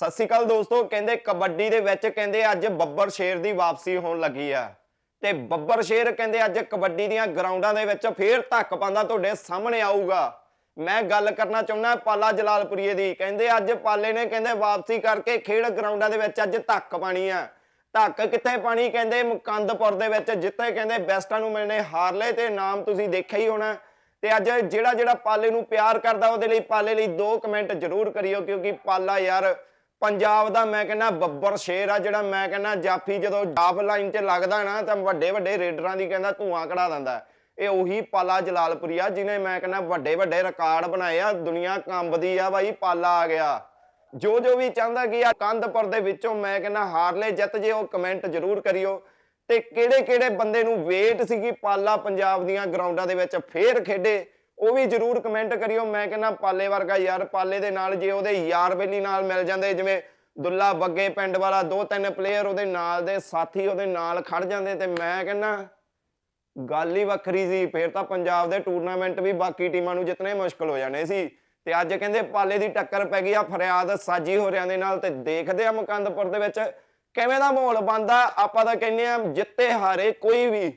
ਸਤਿ ਸ਼੍ਰੀ ਅਕਾਲ ਦੋਸਤੋ, ਕਹਿੰਦੇ ਕਬੱਡੀ ਦੇ ਵਿੱਚ ਕਹਿੰਦੇ ਅੱਜ ਬੱਬਰ ਸ਼ੇਰ ਦੀ ਵਾਪਸੀ ਹੋਣ ਲੱਗੀ ਆ। ਤੇ ਬੱਬਰ ਸ਼ੇਰ ਕਹਿੰਦੇ ਅੱਜ ਕਬੱਡੀ ਦੀਆਂ ਗਰਾਊਂਡਾਂ ਦੇ ਵਿੱਚ ਫੇਰ ਧੱਕ ਪਾਉਂਦਾ ਤੁਹਾਡੇ ਸਾਹਮਣੇ ਆਊਗਾ। ਮੈਂ ਗੱਲ ਕਰਨਾ ਚਾਹੁੰਦਾ ਪਾਲਾ ਜਲਾਲਪੁਰੀਏ ਦੀ। ਕਹਿੰਦੇ ਅੱਜ ਪਾਲੇ ਨੇ ਕਹਿੰਦੇ ਵਾਪਸੀ ਕਰਕੇ ਖੇਡ ਗਰਾਊਂਡਾਂ ਦੇ ਵਿੱਚ ਅੱਜ ਧੱਕ ਪਾਣੀ ਆ। ਧੱਕ ਕਿੱਥੇ ਪਾਣੀ ਕਹਿੰਦੇ ਮੁਕੰਦਪੁਰ ਦੇ ਵਿੱਚ, ਜਿੱਥੇ ਕਹਿੰਦੇ ਬੈਸਟਾਂ ਨੂੰ ਮਿਲਣੇ ਹਾਰਲੇ ਤੇ ਨਾਮ ਤੁਸੀਂ ਦੇਖਿਆ ਹੀ ਹੋਣਾ। ਤੇ ਅੱਜ ਜਿਹੜਾ ਜਿਹੜਾ ਪਾਲੇ ਨੂੰ ਪਿਆਰ ਕਰਦਾ, ਉਹਦੇ ਲਈ ਪਾਲੇ ਲਈ ਦੋ ਕਮੈਂਟ ਜ਼ਰੂਰ ਕਰਿਓ, ਕਿਉਂਕਿ ਪਾਲਾ ਯਾਰ ਪੰਜਾਬ ਦਾ ਮੈਂ ਕਹਿੰਦਾ ਬੱਬਰ ਸ਼ੇਰ ਆ ਜਿਹੜਾ ਮੈਂ ਕਹਿੰਦਾ ਜਾਫੀ ਜਦੋਂ ਜਾਫ ਲਾਈਨ 'ਚ ਲੱਗਦਾ ਨਾ ਤਾਂ ਵੱਡੇ ਵੱਡੇ ਰੇਡਰਾਂ ਦੀ ਕਹਿੰਦਾ ਧੂਆਂ ਕਢਾ ਦਿੰਦਾ। ਇਹ ਉਹੀ ਪਾਲਾ ਜਲਾਲਪੁਰੀਆ ਜਿਹਨੇ ਮੈਂ ਕਹਿੰਦਾ ਵੱਡੇ ਵੱਡੇ ਰਿਕਾਰਡ ਬਣਾਏ ਆ, ਦੁਨੀਆ ਕੰਬਦੀ ਆ ਬਾਈ, ਪਾਲਾ ਆ ਗਿਆ। ਜੋ ਜੋ ਵੀ ਚਾਹੁੰਦਾ ਕਿ ਆ, ਕੰਧਪੁਰ ਦੇ ਵਿੱਚੋਂ ਮੈਂ ਕਹਿੰਦਾ ਹਾਰਲੇ ਜਿੱਤ ਜੇ ਉਹ ਕਮੈਂਟ ਜ਼ਰੂਰ ਕਰਿਓ। ਤੇ ਕਿਹੜੇ ਕਿਹੜੇ ਬੰਦੇ ਨੂੰ ਵੇਟ ਸੀਗੀ ਪਾਲਾ ਪੰਜਾਬ ਦੀਆਂ ਗਰਾਊਂਡਾਂ ਦੇ ਵਿੱਚ, ਫੇਰ ਖੇਡੇ। ਉਹ ਵੀ ਜਰੂਰ ਕਮੈਂਟ ਕਰਿਓ। ਮੈਂ ਕਹਿੰਦਾ ਪਾਲੇ ਵਰਗਾ ਯਾਰ, ਪਾਲੇ ਦੇ ਨਾਲ ਜੇ ਉਹਦੇ ਯਾਰ ਬੇਲੀ ਨਾਲ ਮਿਲ ਜਾਂਦੇ, ਜਿਵੇਂ ਦੁੱਲਾ ਬੱਗੇ ਪਿੰਡ ਵਾਲਾ ਦੋ ਤਿੰਨ ਪਲੇਅਰ ਉਹਦੇ ਨਾਲ ਦੇ ਸਾਥੀ ਉਹਦੇ ਨਾਲ ਖੜ ਜਾਂਦੇ ਤੇ ਮੈਂ ਕਹਿੰਦਾ ਗੱਲ ਹੀ ਵੱਖਰੀ ਸੀ। ਫੇਰ ਤਾਂ ਪੰਜਾਬ ਦੇ ਟੂਰਨਾਮੈਂਟ ਵੀ ਬਾਕੀ ਟੀਮਾਂ ਨੂੰ ਜਿੱਤਣੇ ਮੁਸ਼ਕਲ ਹੋ ਜਾਣੇ ਸੀ। ਤੇ ਅੱਜ ਕਹਿੰਦੇ ਪਾਲੇ ਦੀ ਟੱਕਰ ਪੈ ਗਈ ਆ ਫਰਿਆਦ ਸਾਜੀ ਹੋਰਿਆਂ ਦੇ ਨਾਲ ਤੇ ਦੇਖਦੇ ਆ ਮੁਕੰਦਪੁਰ ਦੇ ਵਿੱਚ ਕਿਵੇਂ ਦਾ ਮਾਹੌਲ ਬਣਦਾ। ਆਪਾਂ ਤਾਂ ਕਹਿੰਦੇ ਆ ਜਿੱਤੇ ਹਾਰੇ ਕੋਈ ਵੀ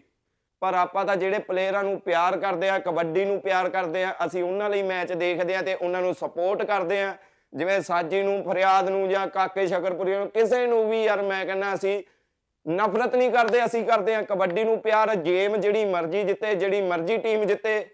ਪਰ ਆਪਾਂ ਤਾਂ ਜਿਹੜੇ ਪਲੇਅਰਾਂ ਨੂੰ ਪਿਆਰ ਕਰਦੇ ਆ ਕਬੱਡੀ ਨੂੰ ਪਿਆਰ ਕਰਦੇ ਆ ਅਸੀਂ ਉਹਨਾਂ ਲਈ ਮੈਚ ਦੇਖਦੇ ਆ ਤੇ ਉਹਨਾਂ ਨੂੰ ਸਪੋਰਟ ਕਰਦੇ ਆ ਜਿਵੇਂ ਸਾਜੀ ਨੂੰ, ਫਰਿਆਦ ਨੂੰ ਜਾਂ ਕਾਕੇ ਸ਼ਕਰਪੁਰੀ ਨੂੰ, ਕਿਸੇ ਨੂੰ ਵੀ ਯਾਰ ਮੈਂ ਕਹਿੰਦਾ ਅਸੀਂ ਨਫ਼ਰਤ ਨਹੀਂ ਕਰਦੇ, ਅਸੀਂ ਕਰਦੇ ਆ ਕਬੱਡੀ ਨੂੰ ਪਿਆਰ, ਗੇਮ ਜਿਹੜੀ ਮਰਜ਼ੀ ਜਿੱਤੇ, ਜਿਹੜੀ ਮਰਜ਼ੀ ਟੀਮ ਜਿੱਤੇ,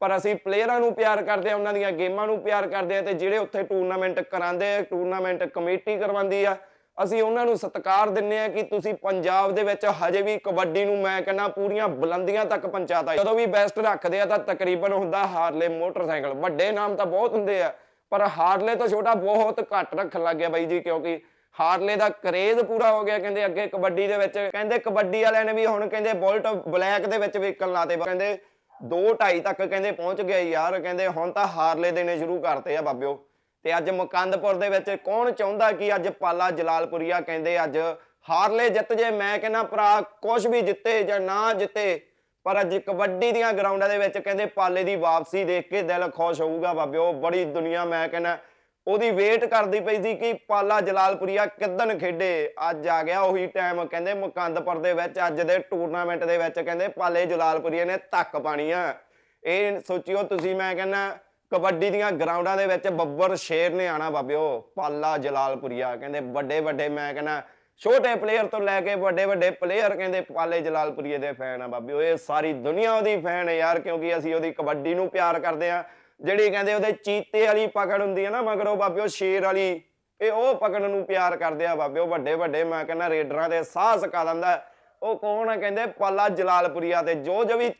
ਪਰ ਅਸੀਂ ਪਲੇਅਰਾਂ ਨੂੰ ਪਿਆਰ ਕਰਦੇ ਆ ਉਹਨਾਂ ਦੀਆਂ ਗੇਮਾਂ ਨੂੰ ਪਿਆਰ ਕਰਦੇ ਆ ਤੇ ਜਿਹੜੇ ਉੱਥੇ ਟੂਰਨਾਮੈਂਟ ਕਰਾਉਂਦੇ ਆ ਟੂਰਨਾਮੈਂਟ ਕਮੇਟੀ ਕਰਵਾਉਂਦੀ ਆ ਅਸੀਂ ਉਹਨਾਂ ਨੂੰ ਸਤਿਕਾਰ ਦਿੰਨੇ ਆ ਕਿ ਤੁਸੀਂ ਪੰਜਾਬ ਦੇ ਵਿੱਚ ਹਜੇ ਵੀ ਕਬੱਡੀ ਨੂੰ ਮੈਂ ਕਹਿੰਦਾ ਪੂਰੀਆਂ ਬੁਲੰਦੀਆਂ ਤੱਕ ਪਹੁੰਚਾਤਾ ਜਦੋਂ ਵੀ ਬੈਸਟ ਰੱਖਦੇ ਆ ਤਾਂ ਤਕਰੀਬਨ ਹੁੰਦਾ ਹਾਰਲੇ ਮੋਟਰਸਾਈਕਲ। ਵੱਡੇ ਨਾਮ ਤਾਂ ਬਹੁਤ ਹੁੰਦੇ ਆ, ਪਰ ਹਾਰਲੇ ਤੋਂ ਛੋਟਾ ਬਹੁਤ ਘੱਟ ਰੱਖਣ ਲੱਗ ਗਿਆ ਬਾਈ ਜੀ, ਕਿਉਂਕਿ ਹਾਰਲੇ ਦਾ ਕਰੇਜ਼ ਪੂਰਾ ਹੋ ਗਿਆ। ਕਹਿੰਦੇ ਅੱਗੇ ਕਬੱਡੀ ਦੇ ਵਿੱਚ, ਕਹਿੰਦੇ ਕਬੱਡੀ ਵਾਲਿਆਂ ਨੇ ਵੀ ਹੁਣ ਕਹਿੰਦੇ ਬੁਲਟ ਬਲੈਕ ਦੇ ਵਿੱਚ ਵਿਕਣ ਲਾਤੇ। ਕਹਿੰਦੇ 2.5 ਤੱਕ ਕਹਿੰਦੇ ਪਹੁੰਚ ਗਿਆ ਯਾਰ। ਕਹਿੰਦੇ ਹੁਣ ਤਾਂ ਹਾਰਲੇ ਦੇਣੇ ਸ਼ੁਰੂ ਕਰਤੇ ਆ ਬਾਬਿਓ। ਤੇ ਅੱਜ ਮੁਕੰਦਪੁਰ ਦੇ ਵਿੱਚ ਕੌਣ ਚਾਹੁੰਦਾ ਕਿ ਅੱਜ ਪਾਲਾ ਜਲਾਲਪੁਰੀਆ ਕਹਿੰਦੇ ਅੱਜ ਹਾਰਲੇ ਜਿੱਤ ਜੇ, ਮੈਂ ਕਹਿੰਦਾ ਭਰਾ ਕੁਝ ਵੀ ਜਿੱਤੇ ਜਾਂ ਨਾ ਜਿੱਤੇ, ਪਰ ਅੱਜ ਕਬੱਡੀ ਦੀਆਂ ਗਰਾਊਂਡਾਂ ਦੇ ਵਿੱਚ ਕਹਿੰਦੇ ਪਾਲੇ ਦੀ ਵਾਪਸੀ ਦੇਖ ਕੇ ਦਿਲ ਖੁਸ਼ ਹੋਊਗਾ ਬਾਬਿਓ, ਬੜੀ ਦੁਨੀਆ ਮੈਂ ਕਹਿੰਦਾ ਉਹਦੀ ਵੇਟ ਕਰਦੀ ਪਈ ਸੀ ਕਿ ਪਾਲਾ ਜਲਾਲਪੁਰੀਆ ਕਿੱਦਣ ਖੇਡੇ। ਅੱਜ ਆ ਗਿਆ ਉਹੀ ਟਾਈਮ ਕਹਿੰਦੇ ਮੁਕੰਦਪੁਰ ਦੇ ਵਿੱਚ, ਅੱਜ ਦੇ ਟੂਰਨਾਮੈਂਟ ਦੇ ਵਿੱਚ ਕਹਿੰਦੇ ਪਾਲੇ ਜਲਾਲਪੁਰੀਆ ਨੇ ਧੱਕ ਪਾਣੀ ਆ। ਇਹ ਸੋਚਿਓ ਤੁਸੀਂ, ਮੈਂ ਕਹਿੰਦਾ ਕਬੱਡੀ ਦੀਆਂ ਗਰਾਊਂਡਾਂ ਦੇ ਵਿੱਚ ਬੱਬਰ ਸ਼ੇਰ ਨੇ ਆਣਾ ਬਾਬਿਓ, ਪਾਲਾ ਜਲਾਲਪੁਰੀਆ। ਕਹਿੰਦੇ ਵੱਡੇ ਵੱਡੇ ਮੈਂ ਕਹਿੰਦਾ, ਛੋਟੇ ਪਲੇਅਰ ਤੋਂ ਲੈ ਕੇ ਵੱਡੇ ਵੱਡੇ ਪਲੇਅਰ ਕਹਿੰਦੇ ਪਾਲੇ ਜਲਾਲਪੁਰੀਏ ਦੇ ਫੈਨ ਆ ਬਾਬਿਓ। ਇਹ ਸਾਰੀ ਦੁਨੀਆ ਉਹਦੀ ਫੈਨ ਹੈ ਯਾਰ, ਕਿਉਂਕਿ ਅਸੀਂ ਉਹਦੀ ਕਬੱਡੀ ਨੂੰ ਪਿਆਰ ਕਰਦੇ ਆ ਜਿਹੜੀ ਕਹਿੰਦੇ ਉਹਦੇ ਚੀਤੇ ਵਾਲੀ ਪਕੜ ਹੁੰਦੀ ਹੈ ਨਾ ਮਗਰ ਉਹ ਬਾਬਿਓ, ਸ਼ੇਰ ਵਾਲੀ, ਇਹ ਉਹ ਪਕੜ ਨੂੰ ਪਿਆਰ ਕਰਦੇ ਆ ਬਾਬਿਓ। ਵੱਡੇ ਵੱਡੇ ਮੈਂ ਕਹਿੰਦਾ ਰੇਡਰਾਂ ਦੇ ਸਾਹ ਸਕਾ ਦਿੰਦਾ। ਉਹ ਕੌਣ ਹੈ ਕਹਿੰਦੇ? ਪਾਲਾ ਜਲਾਲਪੁਰੀਆ ਤੇ ਜੋ ਜੋ ਵੀ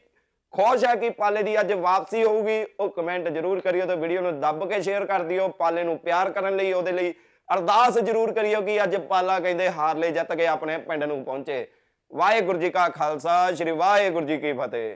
ਖੁਸ਼ ਹੈ ਕਿ ਪਾਲੇ ਦੀ ਅੱਜ ਵਾਪਸੀ ਹੋਊਗੀ। ਉਹ ਕਮੈਂਟ ਜ਼ਰੂਰ ਕਰਿਓ ਤੇ ਵੀਡੀਓ ਨੂੰ ਦੱਬ ਕੇ ਸ਼ੇਅਰ ਕਰ ਦਿਓ। ਪਾਲੇ ਨੂੰ ਪਿਆਰ ਕਰਨ ਲਈ ਉਹਦੇ ਲਈ ਅਰਦਾਸ ਜ਼ਰੂਰ ਕਰਿਓ ਕਿ ਅੱਜ ਪਾਲਾ ਕਹਿੰਦੇ ਹਾਰਲੇ ਜਿੱਤ ਕੇ ਆਪਣੇ ਪਿੰਡ ਨੂੰ ਪਹੁੰਚੇ। ਵਾਹਿਗੁਰੂ ਜੀ ਕਾ ਖਾਲਸਾ, ਸ੍ਰੀ ਵਾਹਿਗੁਰੂ ਜੀ ਕੀ ਫਤਿਹ।